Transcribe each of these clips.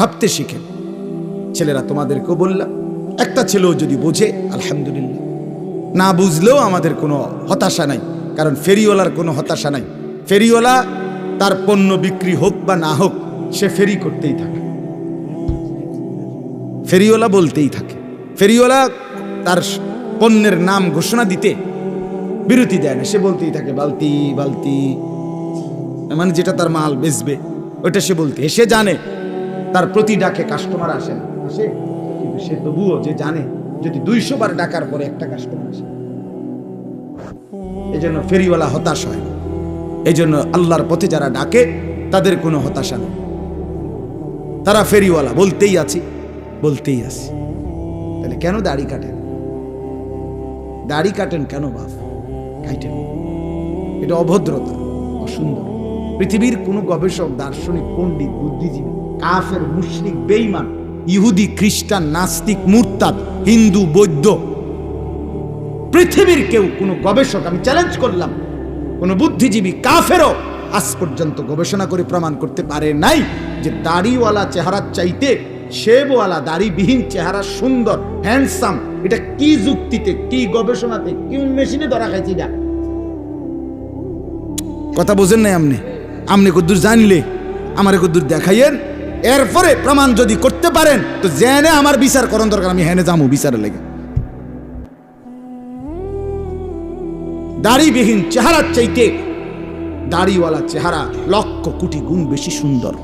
ভাবতে শিখেন ছেলেরা তোমাদেরকেও বললাম, একটা ছেলেও যদি বোঝে, আলহামদুলিল্লাহ। না বুঝলেও আমাদের কোনো হতাশা নাই, কারণ ফেরিওয়ালার কোনো হতাশা নাই। ফেরিওয়ালা তার পণ্য বিক্রি হোক বা না হোক, সে ফেরি করতেই থাকে। ফেরিওয়ালা বলতেই থাকে। ফেরিওয়ালা তার পণ্যের নাম ঘোষণা দিতে বিরতি দেয় না, সে বলতেই থাকে, বালতি বালতি। মানে যেটা তার মাল বেচবে, ওইটা সে বলতে, সে জানে তার প্রতি ডাকে কাস্টমার আসে না। আসে? কিন্তু সে তবুও যে জানে, যদি দুইশো বার ডাকার পরে একটা কাস্টমার আসে। এই জন্য ফেরিওয়ালা হতাশ হয় এই জন্য আল্লাহর পথে যারা ডাকে, তাদের কোনো হতাশা নেই। তারা ফেরিওয়ালা, বলতেই আছি বলতেই আছি। তাহলে কেন দাড়ি কাটেন? দাড়ি কাটেন কেন বাপ? কাটেন এটা অভদ্রতা, অসুন্দর। পৃথিবীর কোনো গবেষক, দার্শনিক, পণ্ডিত, বুদ্ধিজীবী কাফের, মুশরিক, বেঈমান, ইহুদি, খ্রিস্টান, নাস্তিক, মুরতাদ, হিন্দু, বৌদ্ধ, পৃথিবীর কেউ, কোনো গবেষক, আমি চ্যালেঞ্জ করলাম, কোনো বুদ্ধিজীবী কাফেরও আজ পর্যন্ত গবেষণা করে প্রমাণ করতে পারে নাই যে দাড়িওয়ালা চেহারার চাইতে শেবওয়ালা, দাড়িবিহীন চেহারা সুন্দর হ্যান্ডসাম এটা কি যুক্তিতে, কি গবেষণাতে, কি মেশিনে ধরা খাইছি এটা? কথা বোঝেন নাই আপনি? আপনি কদ্দুর জানলে, আমার কদ্দুর দেখাইয়েন এরপরে প্রমাণ যদি করতে পারেন, তো জেনে আমার বিচার করণ দরকার, আমি হেনে যাব বিচারের লেগে। দাড়িবিহীন চেহারার চাইতে দাড়িওয়ালা চেহারা লক্ষ কোটি গুণ বেশি সুন্দর।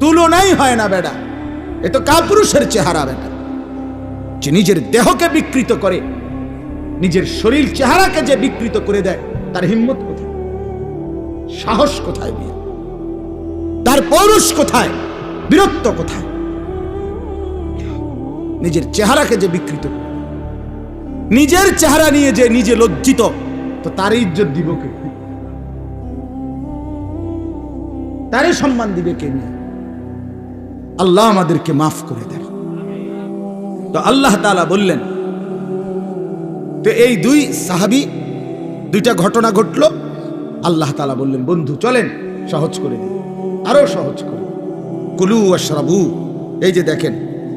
তুলনাই হয় না বেটা, এ তো কাপুরুষের চেহারা বেটা। যে নিজের দেহকে বিকৃত করে, নিজের শরীর চেহারাকে যে বিকৃত করে দেয়, তার হিম্মত কোথায়? সাহস কোথায় বিয়ে তার পৌরুষ কোথায়? বীরত্ব কোথায়? নিজের চেহারাকে যে বিকৃত নিজের চেহারা নিয়ে যে নিজে লজ্জিত, তো তার ইজ্জত দিব কে? তারই সম্মান দিবে কে নিয়ে? আল্লাহ আমাদেরকে মাফ করে দেন। তো আল্লাহ তাআলা বললেন, তো এই দুই সাহাবি দুইটা ঘটনা ঘটলো? আল্লাহ তালা বললেন, বন্ধু, চলেন, সহজ করে দিন আরও সহজ করে। কুলু আশরাবু এই যে দেখেন,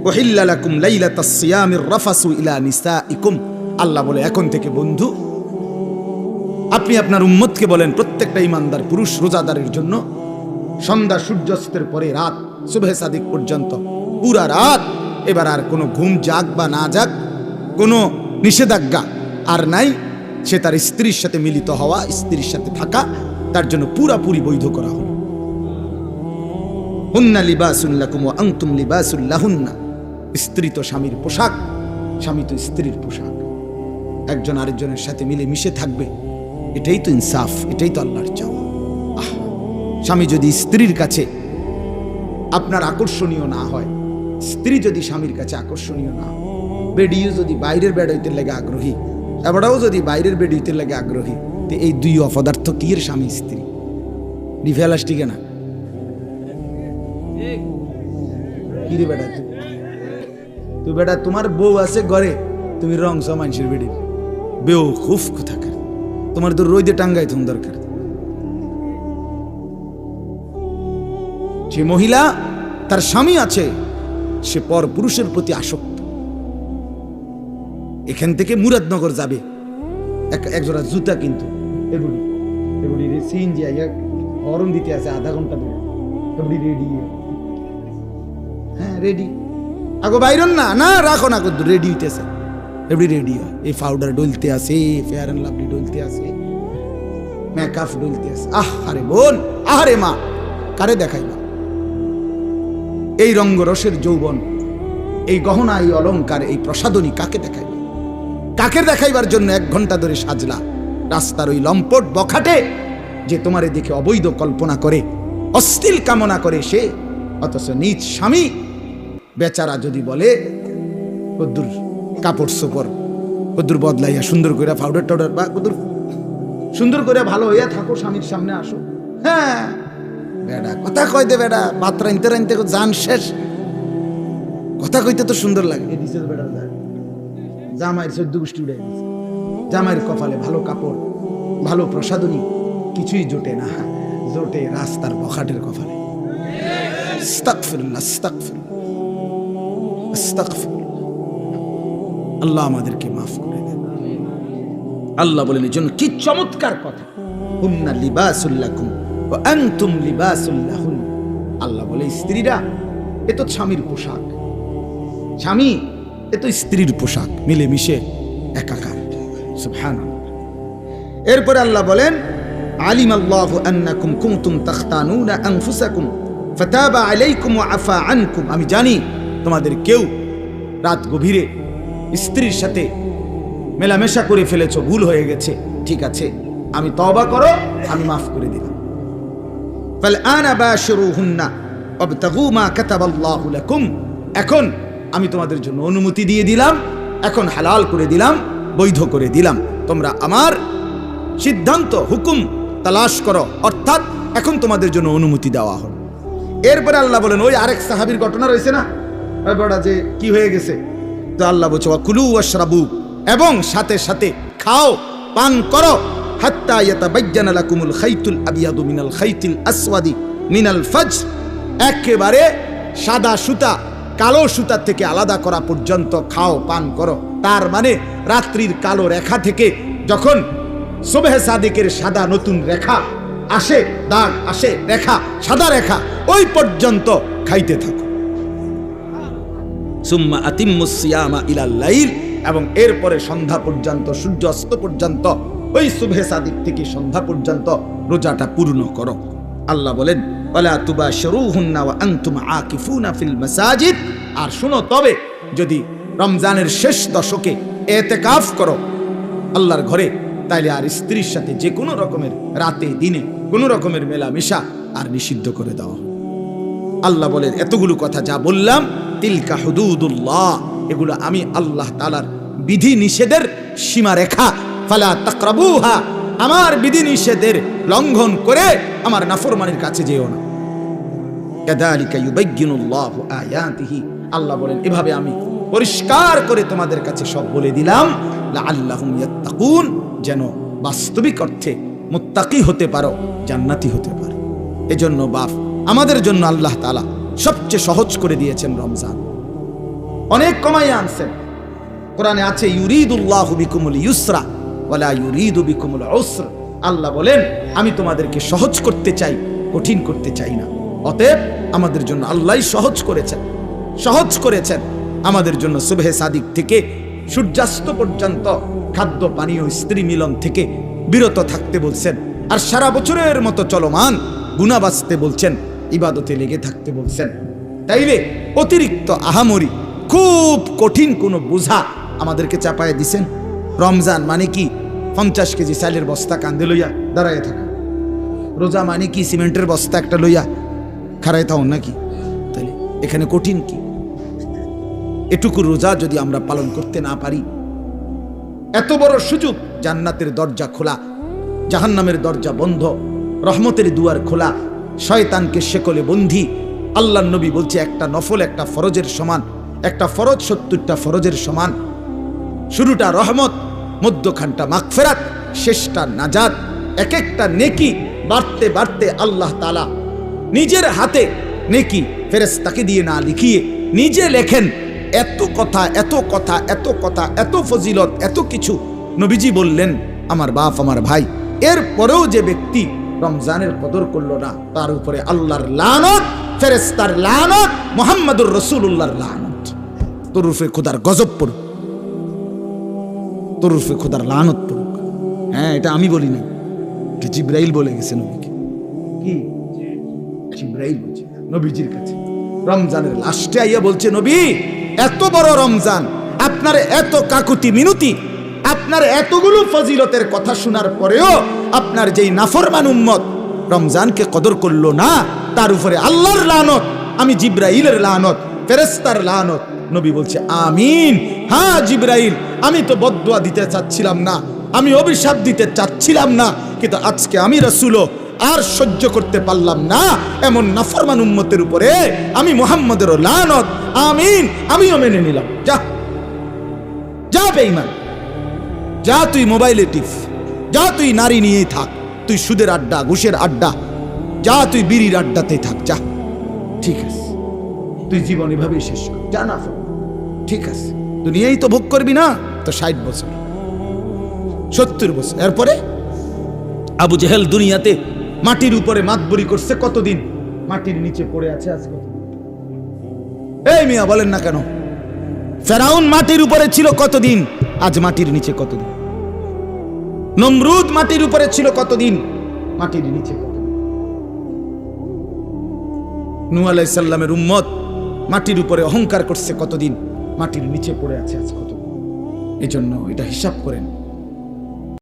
ওহিল্লা লাকুম লাইলাতাস সিয়ামির রাফাসু ইলা নিসাইকুম। আল্লাহ বলে, এখন থেকে বন্ধু, আপনি আপনার উম্মতকে বলেন, প্রত্যেকটা ইমানদার পুরুষ রোজাদারের জন্য সন্ধ্যা সূর্যাস্তের পরে রাত, শুভে সাদিক পর্যন্ত, পুরা রাত এবার আর কোনো ঘুম যাক বা না যাক কোনো নিষেধাজ্ঞা আর নাই। সে তার স্ত্রীর সাথে মিলিত হওয়া, স্ত্রীর সাথে থাকা, তার জন্য পুরাপুরি বৈধ করা হলো। হুন্না লিবাসুল্লাকুম ও আংতুম লিবাসুল্লাহুন্না স্ত্রী তো স্বামীর পোশাক স্বামী তো স্ত্রীর পোশাক। একজন আরেকজনের সাথে মিলে মিশে থাকবে এটাই তো ইনসাফ এটাই তো আল্লাহর চাওয়া। আহ, স্বামী যদি স্ত্রীর কাছে আপনার আকর্ষণীয় না হয় স্ত্রী যদি স্বামীর কাছে আকর্ষণীয় না বেডিও যদি বাইরের বেড হইতে লেগে আগ্রহী এবারও যদি বাইরের বেড হইতে লেগে আগ্রহী তো এই দুই অপদার্থ কি স্বামী স্ত্রী? ডিফেলাস্টিকে না। বেটা তুই? তুই বেটা, তোমার বউ আছে ঘরে, তুমি রং সব মানুষের বেড়ি তোমার তো রোদে টাঙ্গাই দরকার। যে মহিলা, তার স্বামী আছে, সে পর পুরুষের প্রতি আসক্ত। এখান থেকে মুরাদনগর যাবে। এক, একজোড়া জুতা কিন্তু। সিএনজি আইয়া হরণ দিতে আছে আধা ঘণ্টা এগুলি রেডি হ্যাঁ রেডি আগো বাইরন না না, রাখো না রেডি হইতেছে। এভরি রেডি হয়। এই পাউডার ডলতে আছে ফেয়ার অ্যান্ড লাভলি ডলতে আছে মেকআপ ডলতে আছে। আহ, আরে বোন, আহারে মা, কারে দেখাইবা? এই রঙ্গরসের যৌবন, এই গহনা, এই অলংকার, এই প্রসাদনী কাকে দেখাইবা? কাকে দেখাইবার জন্য এক ঘণ্টা ধরে সাজলা? রাস্তার ওই লম্পট বখাটে, যে তোমারে দেখে অবৈধ কল্পনা করে অশ্লীল কামনা করে সে, অথচ নিজ স্বামী বেচারা যদি বলে কদ্দুর কাপড় সোপড় কদ্দুর বদলাইয়া সুন্দর করে পাউডার টাউডার বা কদ্দুর সুন্দর করে ভালো হইয়া থাকো, স্বামীর সামনে আসো। হ্যাঁ বেডা, কথা কইতে বেডা ভাত রাইনতে রাইনতে জান শেষ। কথা কইতে তো সুন্দর লাগে। জামাইয়ের চোদ্দ গোষ্ঠী উড়ে জামাইয়ের কপালে ভালো কাপড়, ভালো প্রসাদনী কিছুই জোটে না। জোটে রাস্তার বখাটের আস্তাগফিরুল্লাহ আল্লাহ আমাদেরকে মাফ করে দেন। আল্লাহ বলেন, এই জন্য কি চমৎকার কথা। হুন্না লিবাসুল্লাহুন আল্লাহ বলে স্ত্রীরা, এ তো স্বামীর পোশাক। স্বামী, এ তো স্ত্রীর পোশাক। মিলে মিশে একাকার। সুবহানাল্লাহ। এরপরে আল্লাহ বলেন আলিম আল্লাহ আন্নাকুম কুনতুম তাখতানুনা আনফুসাকুম, ফাতাবা আলাইকুম ওয়া আফা আমি জানি তোমাদের কেউ রাত গভীরে স্ত্রীর সাথে মেলামেশা করে ফেলেছো, ভুল হয়ে গেছে, ঠিক আছে, আমি তওবা করো, আমি মাফ করে দিলাম। ফালআনা বাশিরুহুন্না ওয়াবতাগু মা কাতাবাল্লাহু লাকুম। এখন আমি তোমাদের জন্য অনুমতি দিয়ে দিলাম, এখন হালাল করে দিলাম, বৈধ করে দিলাম। তোমরা আমার সিদ্ধান্ত, হুকুম তালাশ করো। অর্থাৎ এখন তোমাদের জন্য অনুমতি দেওয়া হলো। এরপরে আল্লাহ বলেন, ওই আরেক সাহাবীর ঘটনা রয়েছে না? বড়া যে কি হয়ে গেছে? তো আল্লাহ বলছে কুলু ওয়াশরাবু এবং সাথে সাথে খাও, পান করো। হাত্তা ইয়াতাবাজ্জানা লাকুমুল খাইতুল আবিয়াদু মিনাল খাইতিল আসওয়াদি মিনাল ফজর একেবারে সাদা সুতা, কালো সুতা থেকে আলাদা করা পর্যন্ত খাও, পান করো। তার মানে রাত্রির কালো রেখা থেকে যখন সুবেহ সাদিকের সাদা নতুন রেখা। আসে, দাগ, আসে, রেখা, সাদা রেখা, ওই পর্যন্ত খাইতে থাকো। সুম্মা আতিম্মুসিয়ামা ইলাল লাইল, এবং এরপরে সন্ধ্যা পর্যন্ত সূর্য অস্ত পর্যন্ত, ওই শুভে সাদিক থেকে সন্ধ্যা পর্যন্ত রোজাটা পূর্ণ করো। আল্লাহ বলেন, ওয়ালা তুবাশিরুহুন্না ওয়া আনতুম আকিফুনা ফিল মাসাজিদ। আর শুনো, তবে যদি রমজানের শেষ দশকে এতেকাফ করো, আল্লাহর ঘরে তাইলে আর স্ত্রীর সাথে যে কোনো রকমের রাতে, দিনে কোনো রকমের মেলামেশা আর নিষিদ্ধ করে দেওয়া আল্লাহ বলেন, এতগুলো কথা যা বললাম, তিলকা হুদুদুল্লাহ, এগুলো আমি আল্লাহ তালার বিধি নিষেধের সীমারেখা। ফালা তাকরাবুহা, আমার বিধি নিষেধের লঙ্ঘন করে আমার নাফরমানির কাছে যেও না। কাযালিকা ইউবায়্যিনুল্লাহু আয়াতিহি। আল্লাহ বলেন, এভাবে আমি পরিষ্কার করে তোমাদের কাছে সব বলে দিলাম ইয়াত্তাকুন, যেন বাস্তবিক অর্থে মুত্তাকি হতে পারো, জান্নাতি হতে পারো। এজন্য বাপ, আমাদের জন্য আল্লাহ তালা সবচেয়ে সহজ করে দিয়েছেন রমজান। অনেক কমাই আনছেন। কোরআনে আছে, ইউরিদুল্লাহু বিকুমুল ইউসরা ওয়ালা ইউরিদু বিকুমুল উসর। আল্লাহ বলেন, আমি তোমাদেরকে সহজ করতে চাই, কঠিন করতে চাই না। অতএব আমাদের জন্য আল্লাহই সহজ করেছেন। সহজ করেছেন। আমাদের জন্য সুবহে সাদিক থেকে সূর্যাস্ত পর্যন্ত খাদ্য, পানীয়, স্ত্রী মিলন থেকে বিরত থাকতে বলছেন। আর সারা বছরের মতো চলমান গুণা বাঁচতে বলছেন, ইবাদতে লেগে থাকতে বলছেন। তাইলে অতিরিক্ত আহামরি খুব কঠিন কোনো বোঝা আমাদেরকে চাপায় দিছেন। রমজান মানে কি? পঞ্চাশ কেজি চালের বস্তা কান্দে লইয়া দাঁড়ায় থাকা। রোজা মানে কি? সিমেন্টের বস্তা একটা লইয়া খারাই থাও নাকি? তাহলে এখানে কঠিন কি? এটুকু রোজা যদি আমরা পালন করতে না পারি, এত বড় সুযোগ জান্নাতের দরজা খোলা, জাহান্নামের দরজা বন্ধ, রহমতের দুয়ার খোলা, শয়তানকে শেকলে বন্ধি আল্লাহ নবী বলছে একটা নফল একটা ফরজের সমান, একটা ফরজ সত্তরটা ফরজের সমান। শুরুটা রহমত, মধ্যখানটা মাগফেরাত, শেষটা নাজাদ এক একটা নেকি বাড়তে বাড়তে আল্লাহ তালা নিজের হাতে নেকি ফেরেস্তাকে দিয়ে না লিখিয়ে নিজে লেখেন এত কথা এত কথা এত কথা, এত ফজিলত, এত কিছু নবীজি বললেন, আমার বাপ, আমার ভাই। এর পরেও যে ব্যক্তি রমজানের কদর করল না, তার উপরে আল্লাহর লানত ফেরেস্তার লানত, মোহাম্মদুর রসুল্লাহর লানত। তরুফে খুদার গজব পড়ুক। তরুফে খুদার লানত পড়ুক। হ্যাঁ এটা আমি বলি না। এটা জিব্রাইল বলে গেছে নবীকে। কি? জিব্রাইল বলছে। নবীজির কাছে। রমজানের লাস্টে আইয়া বলছে, নবী এত বড় রমজান, আপনার এত কাকুতি মিনতি, আপনার এতগুলো ফজিলতের কথা শোনার পরেও আপনার যেই নাফরমান উম্মত রমজানকে কদর করল না, তার উপরে আল্লাহর লানত, আমি জিব্রাইলের লানত ফেরেস্তার লানত। নবী বলছে, আমিন। হ্যাঁ জিব্রাইল, আমি তো বদুয়া দিতে চাচ্ছিলাম না, আমি অভিশাপ দিতে চাচ্ছিলাম না, কিন্তু আজকে আমি রসুলো আর সহ্য করতে পারলাম না। এমন নাফরমান উম্মতের উপরে আমি মোহাম্মদের লানত। আমিন। আমিও মেনে নিলাম। যা। যা বেঈমান। যা তুই মোবাইলে টিপ যা তুই নারী নিয়েই থাক। তুই সুদের আড্ডা, ঘুষের আড্ডা। যা তুই বিড়ির আড্ডাতে থাক। যা। ঠিক আছে। তুই জীবন এভাবেই শেষ কর। জানা ঠিক আছে। দুনিয়াই তো ভোগ করবি না, তো ষাট বছর। সত্তর বছর। এরপরে? আবু জেহেল দুনিয়াতে মাটির উপরে মাতবরি করছে কতদিন? মাটির নিচে পড়ে আছে আজ কতদিন এই মিয়া, বলেন না কেন? ফেরাউন মাটির উপরে ছিল কতদিন? আজ মাটির নিচে কতদিন? নমরুদ মাটির উপরে ছিল কতদিন? মাটির নিচে কতদিন? নূ আলাইসাল্লামের উম্মত মাটির উপরে অহংকার করছে কতদিন? মাটির নিচে পড়ে আছে আজ কতদিন? এজন্য জন্য এটা হিসাব করেন।